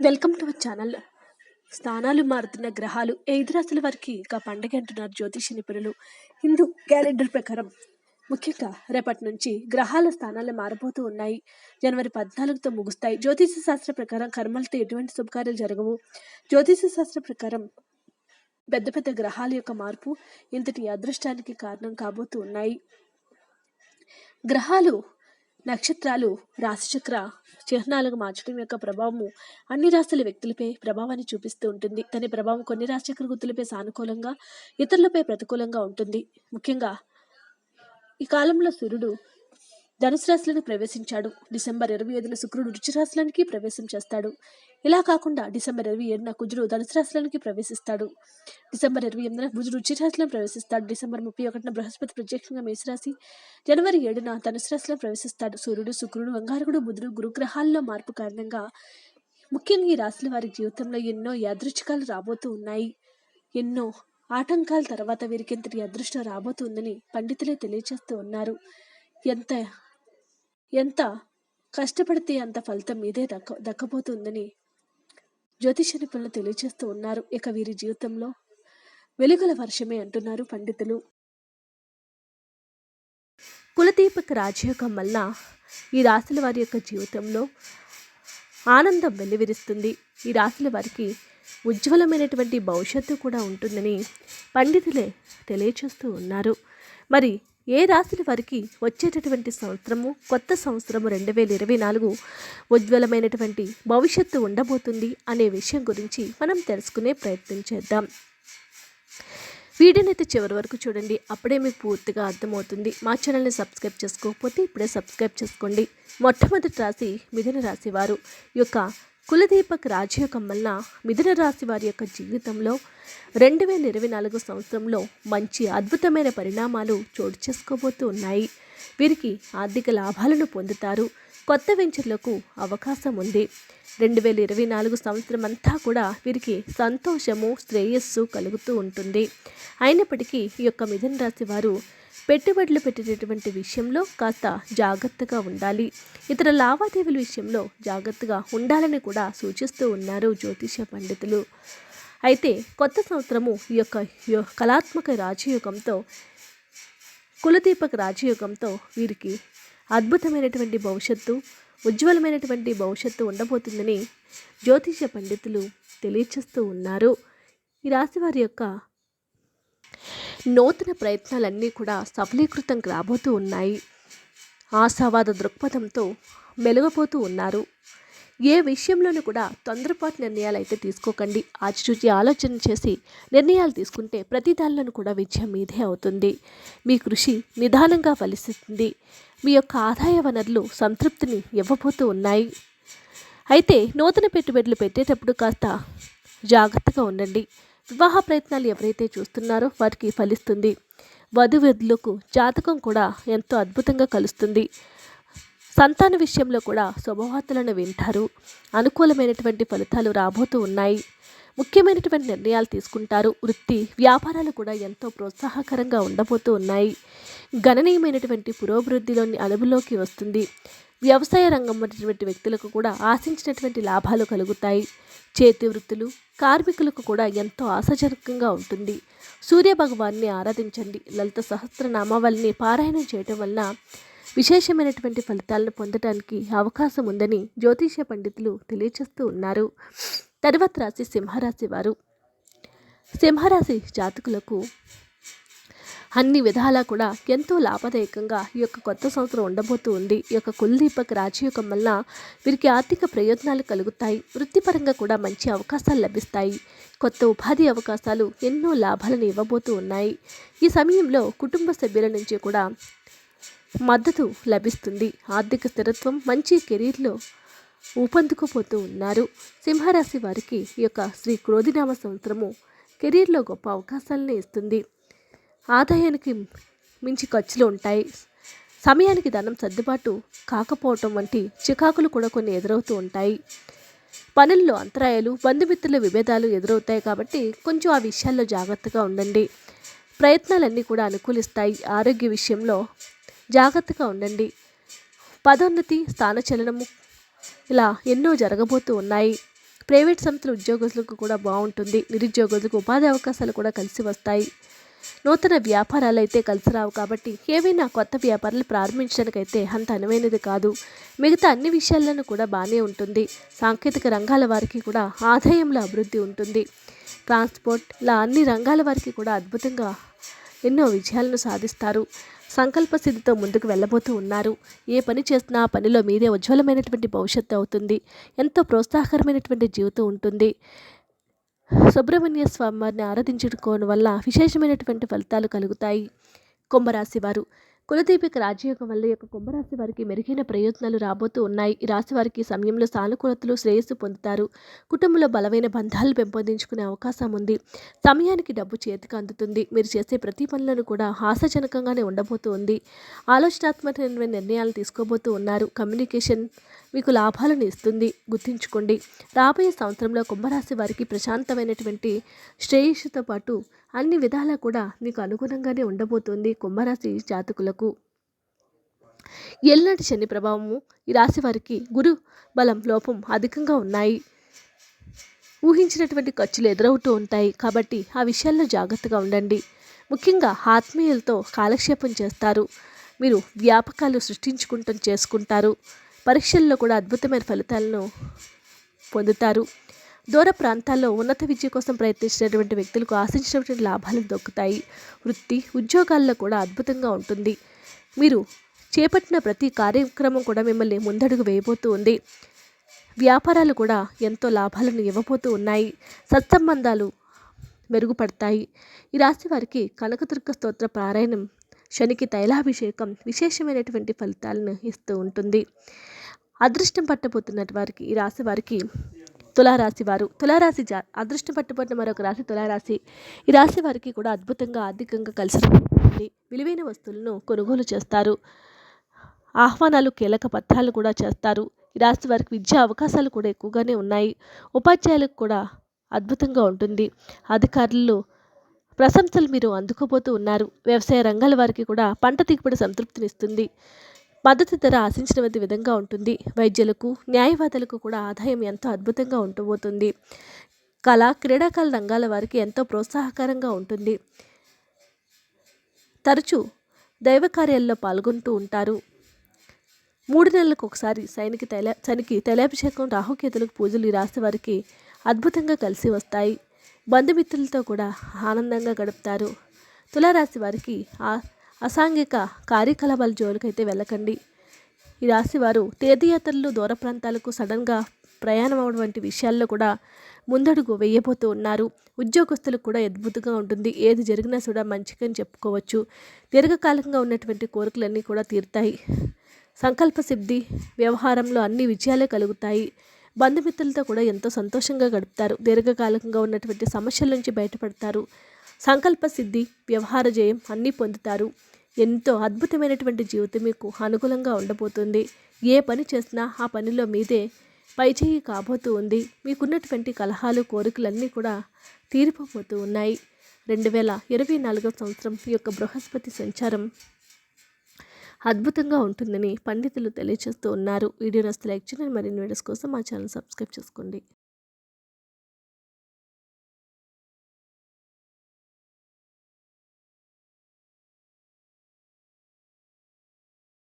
Welcome to our channel. స్థానాలు మారుతున్న గ్రహాలు ఐదు రాశుల వారికి ఇక పండగ అంటున్నారు జ్యోతిష నిపుణులు. హిందూ క్యాలెండర్ ప్రకారం ముఖ్యంగా రేపటి నుంచి గ్రహాల స్థానాలు మారబోతూ ఉన్నాయి. జనవరి పద్నాలుగుతో ముగుస్తాయి. జ్యోతిష శాస్త్ర ప్రకారం కర్మలతో ఎటువంటి శుభకార్యాలు జరగవు. జ్యోతిష శాస్త్ర ప్రకారం పెద్ద పెద్ద గ్రహాల యొక్క మార్పు ఇంతటి అదృష్టానికి కారణం కాబోతూ ఉన్నాయి. గ్రహాలు నక్షత్రాలు రాశిచక్ర చిహ్నాలుగా మార్చడం యొక్క ప్రభావము అన్ని రాశుల వ్యక్తులపై ప్రభావాన్ని చూపిస్తూ ఉంటుంది. దాని ప్రభావం కొన్ని రాశిచక్ర గుర్తులపై సానుకూలంగా ఇతరులపై ప్రతికూలంగా ఉంటుంది. ముఖ్యంగా ఈ కాలంలో సూర్యుడు ధనుసు ప్రవేశించాడు. డిసెంబర్ ఇరవై ఐదున శుక్రుడు రుచిరాశులనికి ప్రవేశం చేస్తాడు. ఇలా కాకుండా డిసెంబర్ ఇరవై ఏడున కుజుడు ధనుసు ప్రవేశిస్తాడు. డిసెంబర్ ఇరవై ఎనిమిదిన కుజుడు రుచిరాశులను ప్రవేశిస్తాడు. డిసెంబర్ ముప్పై ఒకటిన బృహస్పతి ప్రత్యక్షంగా మేషరాశి జనవరి ఏడున ధనుసు రాశిలో ప్రవేశిస్తాడు. సూర్యుడు శుక్రుడు వంగారకుడు బుధుడు గురుగ్రహాల్లో మార్పు కారణంగా ముఖ్యంగా ఈ రాశుల వారి జీవితంలో ఎన్నో యాదృచ్ఛికాలు రాబోతూ ఉన్నాయి. ఎన్నో ఆటంకాల తర్వాత వీరికి ఇంతటి అదృష్టం రాబోతుందని పండితులే తెలియచేస్తూ ఉన్నారు. ఎంత ఎంత కష్టపడితే అంత ఫలితం మీదే దక్క దక్కబోతుందని జ్యోతిష నిపుణులు తెలియచేస్తూ ఉన్నారు. ఇక వీరి జీవితంలో వెలుగుల వర్షమే అంటున్నారు పండితులు. కులదీపక రాజయోగం వల్ల ఈ రాశుల వారి యొక్క జీవితంలో ఆనందం వెల్లివిరుస్తుంది. ఈ రాశుల వారికి ఉజ్వలమైనటువంటి భవిష్యత్తు కూడా ఉంటుందని పండితులే తెలియచేస్తూ ఉన్నారు. మరి ఏ రాశుల వారికి వచ్చేటటువంటి సంవత్సరము కొత్త సంవత్సరము రెండు వేల ఇరవై నాలుగు ఉజ్వలమైనటువంటి భవిష్యత్తు ఉండబోతుంది అనే విషయం గురించి మనం తెలుసుకునే ప్రయత్నం చేద్దాం. వీడియోనైతే చివరి వరకు చూడండి. అప్పుడే మీకు పూర్తిగా అర్థమవుతుంది. మా ఛానల్ని సబ్స్క్రైబ్ చేసుకోకపోతే ఇప్పుడే సబ్స్క్రైబ్ చేసుకోండి. మొట్టమొదటి రాశి మిథున రాశి వారు. ఈ యొక్క కులదీపక్ రాజయోగం వలన మిథున రాశి వారి యొక్క జీవితంలో రెండు వేల ఇరవై నాలుగు సంవత్సరంలో మంచి అద్భుతమైన పరిణామాలు చోటు చేసుకోబోతూ ఉన్నాయి. వీరికి ఆర్థిక లాభాలను పొందుతారు. కొత్త వెంచర్లకు అవకాశం ఉంది. రెండు వేల ఇరవై నాలుగు సంవత్సరం అంతా కూడా వీరికి సంతోషము శ్రేయస్సు కలుగుతూ ఉంటుంది. అయినప్పటికీ ఈ యొక్క మిథున రాశి వారు పెట్టుబడులు పెట్టేటటువంటి విషయంలో కాస్త జాగ్రత్తగా ఉండాలి. ఇతర లావాదేవీల విషయంలో జాగ్రత్తగా ఉండాలని కూడా సూచిస్తూ ఉన్నారు జ్యోతిష పండితులు. అయితే కొత్త సంవత్సరము ఈ యొక్క కళాత్మక రాజయోగంతో కులదీపక రాజయోగంతో వీరికి అద్భుతమైనటువంటి భవిష్యత్తు ఉజ్వలమైనటువంటి భవిష్యత్తు ఉండబోతుందని జ్యోతిష పండితులు తెలియచేస్తూ ఉన్నారు. ఈ రాశి వారి యొక్క నూతన ప్రయత్నాలన్నీ కూడా సఫలీకృతం రాబోతూ ఉన్నాయి. ఆశావాద దృక్పథంతో మెలుగపోతూ ఉన్నారు. ఏ విషయంలోనూ కూడా తొందరపాటు నిర్ణయాలు అయితే తీసుకోకండి. ఆచిచూచి ఆలోచన చేసి నిర్ణయాలు తీసుకుంటే ప్రతి దానిలోనూ కూడా విజయం మీదే అవుతుంది. మీ కృషి నిదానంగా ఫలిస్తుంది. మీ యొక్క ఆదాయ వనరులు సంతృప్తిని ఇవ్వబోతూ ఉన్నాయి. అయితే నూతన పెట్టుబడులు పెట్టేటప్పుడు కాస్త జాగ్రత్తగా ఉండండి. వివాహ ప్రయత్నాలు ఎవరైతే చూస్తున్నారో వారికి ఫలిస్తుంది. వధువెదులకు జాతకం కూడా ఎంతో అద్భుతంగా కలుస్తుంది. సంతాన విషయంలో కూడా శుభవార్తలను వింటారు. అనుకూలమైనటువంటి ఫలితాలు రాబోతూ ఉన్నాయి. ముఖ్యమైనటువంటి నిర్ణయాలు తీసుకుంటారు. వృత్తి వ్యాపారాలు కూడా ఎంతో ప్రోత్సాహకరంగా ఉండబోతూ ఉన్నాయి. గణనీయమైనటువంటి పురోభివృద్ధిలోని అనుభవంలోకి వస్తుంది. వ్యవసాయ రంగం వంటి వ్యక్తులకు కూడా ఆశించినటువంటి లాభాలు కలుగుతాయి. చేతి వృత్తులు కార్మికులకు కూడా ఎంతో ఆశాజనకంగా ఉంటుంది. సూర్య భగవాన్ని ఆరాధించండి. లలిత సహస్రనామావళిని పారాయణం చేయటం వలన విశేషమైనటువంటి ఫలితాలను పొందడానికి అవకాశం ఉందని జ్యోతిష పండితులు తెలియచేస్తూ ఉన్నారు. తర్వాత రాశి సింహరాశి వారు. సింహరాశి జాతకులకు అన్ని విధాలా కూడా ఎంతో లాభదాయకంగా ఈ యొక్క కొత్త సంవత్సరం ఉండబోతూ ఉంది. ఈ యొక్క కుల్దీపక్ రాజయోగం వల్ల వీరికి ఆర్థిక ప్రయోజనాలు కలుగుతాయి. వృత్తిపరంగా కూడా మంచి అవకాశాలు లభిస్తాయి. కొత్త ఉపాధి అవకాశాలు ఎన్నో లాభాలను ఇవ్వబోతూ ఉన్నాయి. ఈ సమయంలో కుటుంబ సభ్యుల నుంచి కూడా మద్దతు లభిస్తుంది. ఆర్థిక స్థిరత్వం మంచి కెరీర్లో ఊపందుకుపోతూ ఉన్నారు. సింహరాశి వారికి ఈ యొక్క శ్రీ క్రోధినామ సంవత్సరము కెరీర్లో గొప్ప అవకాశాలను ఇస్తుంది. ఆదాయానికి మించి ఖర్చులు ఉంటాయి. సమయానికి ధనం సర్దుబాటు కాకపోవటం వంటి చికాకులు కూడా కొన్ని ఎదురవుతూ ఉంటాయి. పనుల్లో అంతరాయాలు బంధుమిత్రుల విభేదాలు ఎదురవుతాయి కాబట్టి కొంచెం ఆ విషయాల్లో జాగ్రత్తగా ఉండండి. ప్రయత్నాలన్నీ కూడా అనుకూలిస్తాయి. ఆరోగ్య విషయంలో జాగ్రత్తగా ఉండండి. పదోన్నతి స్థానచలనము ఇలా ఎన్నో జరగబోతూ ఉన్నాయి. ప్రైవేట్ సంస్థల ఉద్యోగస్తులకు కూడా బాగుంటుంది. నిరుద్యోగులకు ఉపాధి అవకాశాలు కూడా కలిసి వస్తాయి. నూతన వ్యాపారాలు అయితే కలిసి రావు కాబట్టి ఏవైనా కొత్త వ్యాపారాలు ప్రారంభించడానికైతే అంత అనువైనది కాదు. మిగతా అన్ని విషయాలను కూడా బాగానే ఉంటుంది. సాంకేతిక రంగాల వారికి కూడా ఆదాయంలో అభివృద్ధి ఉంటుంది. ట్రాన్స్పోర్ట్ ఇలా అన్ని రంగాల వారికి కూడా అద్భుతంగా ఎన్నో విజయాలను సాధిస్తారు. సంకల్ప సిద్ధితో ముందుకు వెళ్ళబోతూ ఉన్నారు. ఏ పని చేసినా ఆ పనిలో మీదే ఉజ్వలమైనటువంటి భవిష్యత్తు అవుతుంది. ఎంతో ప్రోత్సాహకరమైనటువంటి జీవితం ఉంటుంది. సుబ్రహ్మణ్య స్వామి వారిని ఆరాధించుకోవడం వల్ల విశేషమైనటువంటి ఫలితాలు కలుగుతాయి. కుంభరాశి వారు కులదీపిక రాజయోగం వల్ల యొక్క కుంభరాశి వారికి మెరుగైన ప్రయోజనాలు రాబోతూ ఉన్నాయి. ఈ రాశి వారికి సమయంలో సానుకూలతలు శ్రేయస్సు పొందుతారు. కుటుంబంలో బలమైన బంధాలు పెంపొందించుకునే అవకాశం ఉంది. సమయానికి డబ్బు చేతికి అందుతుంది. మీరు చేసే ప్రతి పనులను కూడా హాస్యజనకంగానే ఉండబోతూ ఉంది. ఆలోచనాత్మకమైన నిర్ణయాలు తీసుకోబోతూ ఉన్నారు. కమ్యూనికేషన్ మీకు లాభాలను ఇస్తుంది. గుర్తుంచుకోండి. రాబోయే సంవత్సరంలో కుంభరాశి వారికి ప్రశాంతమైనటువంటి శ్రేయస్సుతో పాటు అన్ని విధాలా కూడా మీకు అనుగుణంగానే ఉండబోతుంది కుంభరాశి జాతకులకు. ఎల్లటి శని ప్రభావము ఈ రాశి వారికి గురు బలం లోపం అధికంగా ఉన్నాయి. ఊహించినటువంటి ఖర్చులు ఎదురవుతూ ఉంటాయి కాబట్టి ఆ విషయాల్లో జాగ్రత్తగా ఉండండి. ముఖ్యంగా ఆత్మీయులతో కాలక్షేపం చేస్తారు. మీరు వ్యాపకాలు సృష్టించుకుంటూ చేసుకుంటారు. పరీక్షల్లో కూడా అద్భుతమైన ఫలితాలను పొందుతారు. దూర ప్రాంతాల్లో ఉన్నత విద్య కోసం ప్రయత్నించినటువంటి వ్యక్తులకు ఆశించినటువంటి లాభాలు దొక్కుతాయి. వృత్తి ఉద్యోగాల్లో కూడా అద్భుతంగా ఉంటుంది. మీరు చేపట్టిన ప్రతి కార్యక్రమం కూడా మిమ్మల్ని ముందడుగు వేయబోతూ ఉంది. వ్యాపారాలు కూడా ఎంతో లాభాలను ఇవ్వబోతూ ఉన్నాయి. సత్సంబంధాలు మెరుగుపడతాయి. ఈ రాశి వారికి కనకదుర్గ స్తోత్ర పారాయణం శనికి తైలాభిషేకం విశేషమైనటువంటి ఫలితాలను ఇస్తూ ఉంటుంది. అదృష్టం పట్టబోతున్నటువారికి ఈ రాశి వారికి తులారాశి వారు తులారాశి జా అదృష్టం పట్టుబడిన మరొక రాశి తులారాశి. ఈ రాశి వారికి కూడా అద్భుతంగా ఆర్థికంగా కలిసి విలువైన వస్తువులను కొనుగోలు చేస్తారు. ఆహ్వానాలు కీలక పత్రాలు కూడా చేస్తారు. ఈ రాశి వారికి విద్యా అవకాశాలు కూడా ఎక్కువగానే ఉన్నాయి. ఉపాధ్యాయులకు కూడా అద్భుతంగా ఉంటుంది. అధికారులు ప్రశంసలు మీరు అందుకోబోతూ ఉన్నారు. వ్యవసాయ రంగాల వారికి కూడా పంట దిగుబడి సంతృప్తినిస్తుంది. మద్దతు ధర ఆశించిన విధంగా ఉంటుంది. వైద్యులకు న్యాయవాదులకు కూడా ఆదాయం ఎంతో అద్భుతంగా ఉండబోతుంది. కళ క్రీడాకాల రంగాల వారికి ఎంతో ప్రోత్సాహకరంగా ఉంటుంది. తరచూ దైవ కార్యాల్లో పాల్గొంటూ ఉంటారు. మూడు నెలలకు ఒకసారి సైనికి తైల శనికి తైలాభిషేకం రాహుకేతులకు పూజలు ఈ రాశి వారికి అద్భుతంగా కలిసి వస్తాయి. బంధుమిత్రులతో కూడా ఆనందంగా గడుపుతారు. తులారాశి వారికి ఆ అసాంఘిక కార్యకలాపాల జోలికైతే వెళ్ళకండి. ఈ రాశి వారు తీర్థయాత్రలు దూర ప్రాంతాలకు సడన్గా ప్రయాణం అవడం వంటి విషయాల్లో కూడా ముందడుగు వేయబోతూ ఉన్నారు. ఉద్యోగస్తులకు కూడా అద్భుతంగా ఉంటుంది. ఏది జరిగినా కూడా మంచిగా చెప్పుకోవచ్చు. దీర్ఘకాలంగా ఉన్నటువంటి కోరికలన్నీ కూడా తీరుతాయి. సంకల్ప సిద్ధి వ్యవహారంలో అన్ని విజయాలే కలుగుతాయి. బంధుమిత్రులతో కూడా ఎంతో సంతోషంగా గడుపుతారు. దీర్ఘకాలికంగా ఉన్నటువంటి సమస్యల నుంచి బయటపడతారు. సంకల్ప సిద్ధి వ్యవహార జయం అన్నీ పొందుతారు. ఎంతో అద్భుతమైనటువంటి జీవితం మీకు అనుకూలంగా ఉండబోతుంది. ఏ పని చేసినా ఆ పనిలో మీదే పైచేయి కాబోతూ ఉంది. మీకున్నటువంటి కలహాలు కోరికలన్నీ కూడా తీరిపోబోతూ ఉన్నాయి. రెండు వేల ఇరవై నాలుగో సంవత్సరం ఈ యొక్క బృహస్పతి సంచారం అద్భుతంగా ఉంటుందని పండితులు తెలియజేస్తూ ఉన్నారు. వీడియో నస్తే లైక్ చేయండి. మరిన్ని వీడియోస్ కోసం మా ఛానల్ సబ్స్క్రైబ్ చేసుకోండి.